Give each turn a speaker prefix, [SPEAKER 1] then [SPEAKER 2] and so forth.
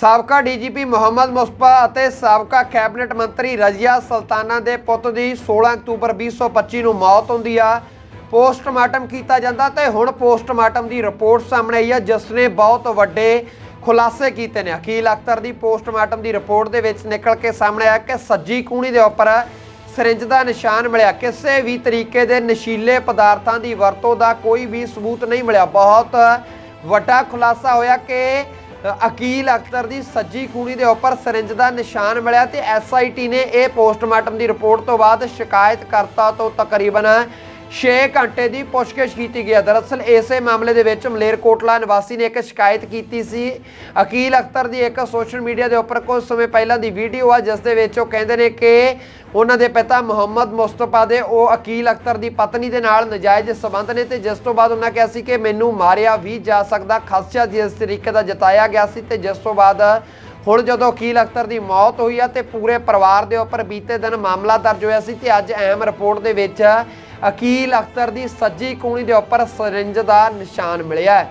[SPEAKER 1] ਸਾਬਕਾ ਡੀਜੀਪੀ ਮੁਹੰਮਦ ਮੁਸਤਫਾ ਅਤੇ ਸਾਬਕਾ ਕੈਬਨਿਟ ਮੰਤਰੀ ਰਜ਼ੀਆ ਸੁਲਤਾਨਾ ਦੇ ਪੁੱਤ ਦੀ 16 ਅਕਤੂਬਰ 2025 ਨੂੰ ਮੌਤ ਹੁੰਦੀ ਆ। ਪੋਸਟਮਾਰਟਮ ਕੀਤਾ ਜਾਂਦਾ ਤੇ ਹੁਣ ਪੋਸਟਮਾਰਟਮ ਦੀ ਰਿਪੋਰਟ ਸਾਹਮਣੇ ਆਈ ਆ, ਜਿਸ ਨੇ ਬਹੁਤ ਵੱਡੇ ਖੁਲਾਸੇ ਕੀਤੇ ਨੇ। ਅਕੀਲ ਅਖਤਰ ਦੀ ਪੋਸਟਮਾਰਟਮ ਦੀ ਰਿਪੋਰਟ ਦੇ ਵਿੱਚ ਨਿਕਲ ਕੇ ਸਾਹਮਣੇ ਆਇਆ ਕਿ ਸੱਜੀ ਕੂਣੀ ਦੇ ਉੱਪਰ ਸਰਿੰਜ ਦਾ ਨਿਸ਼ਾਨ ਮਿਲਿਆ। ਕਿਸੇ ਵੀ ਤਰੀਕੇ ਦੇ ਨਸ਼ੀਲੇ ਪਦਾਰਥਾਂ ਦੀ ਵਰਤੋਂ ਦਾ ਕੋਈ ਵੀ ਸਬੂਤ ਨਹੀਂ ਮਿਲਿਆ। ਬਹੁਤ ਵੱਡਾ ਖੁਲਾਸਾ ਹੋਇਆ ਕਿ ਅਕੀਲ ਅਖਤਰ ਦੀ ਸੱਜੀ ਕੂਣੀ ਦੇ ਉੱਪਰ ਸਰਿੰਜ ਦਾ ਨਿਸ਼ਾਨ ਮਿਲਿਆ ਤੇ ਐਸਆਈਟੀ ਨੇ ਇਹ ਪੋਸਟਮਾਰਟਮ ਦੀ ਰਿਪੋਰਟ ਤੋਂ ਬਾਅਦ ਸ਼ਿਕਾਇਤਕਰਤਾ ਤੋਂ ਤਕਰੀਬਨ 6 ਘੰਟੇ ਦੀ ਪੁੱਛਗਿੱਛ ਕੀਤੀ ਗਈ ਹੈ। ਦਰਅਸਲ ਇਸੇ ਮਾਮਲੇ ਦੇ ਵਿੱਚ ਮਲੇਰਕੋਟਲਾ ਨਿਵਾਸੀ ਨੇ ਇੱਕ ਸ਼ਿਕਾਇਤ ਕੀਤੀ ਸੀ। ਅਕੀਲ ਅਖਤਰ ਦੀ ਇੱਕ ਸੋਸ਼ਲ ਮੀਡੀਆ ਦੇ ਉੱਪਰ ਕੁਝ ਸਮੇਂ ਪਹਿਲਾਂ ਦੀ ਵੀਡੀਓ ਆ, ਜਿਸ ਦੇ ਵਿੱਚ ਉਹ ਕਹਿੰਦੇ ਨੇ ਕਿ ਉਹਨਾਂ ਦੇ ਪਿਤਾ ਮੁਹੰਮਦ ਮੁਸਤਫਾ ਦੇ, ਉਹ ਅਕੀਲ ਅਖਤਰ ਦੀ ਪਤਨੀ ਦੇ ਨਾਲ ਨਜਾਇਜ਼ ਸਬੰਧ ਨੇ ਤੇ ਜਿਸ ਤੋਂ ਬਾਅਦ ਉਹਨਾਂ ਕਿਹਾ ਸੀ ਕਿ ਮੈਨੂੰ ਮਾਰਿਆ ਵੀ ਜਾ ਸਕਦਾ ਖਦਸ਼ਾ ਜਿਸ ਤਰੀਕੇ ਦਾ ਜਤਾਇਆ ਗਿਆ ਸੀ ਤੇ ਜਿਸ ਤੋਂ ਬਾਅਦ ਹੁਣ ਜਦੋਂ ਅਕੀਲ ਅਖਤਰ ਦੀ ਮੌਤ ਹੋਈ ਆ ਤੇ ਪੂਰੇ ਪਰਿਵਾਰ ਦੇ ਉੱਪਰ ਬੀਤੇ ਦਿਨ ਮਾਮਲਾ ਦਰਜ ਹੋਇਆ ਸੀ ਤੇ ਅੱਜ ਅਹਿਮ ਰਿਪੋਰਟ ਦੇ ਵਿੱਚ ਅਕੀਲ ਅਖਤਰ ਦੀ ਸੱਜੀ ਕੂਣੀ ਦੇ ਉੱਪਰ ਸਰਿੰਜ ਦਾ ਨਿਸ਼ਾਨ ਮਿਲਿਆ ਹੈ।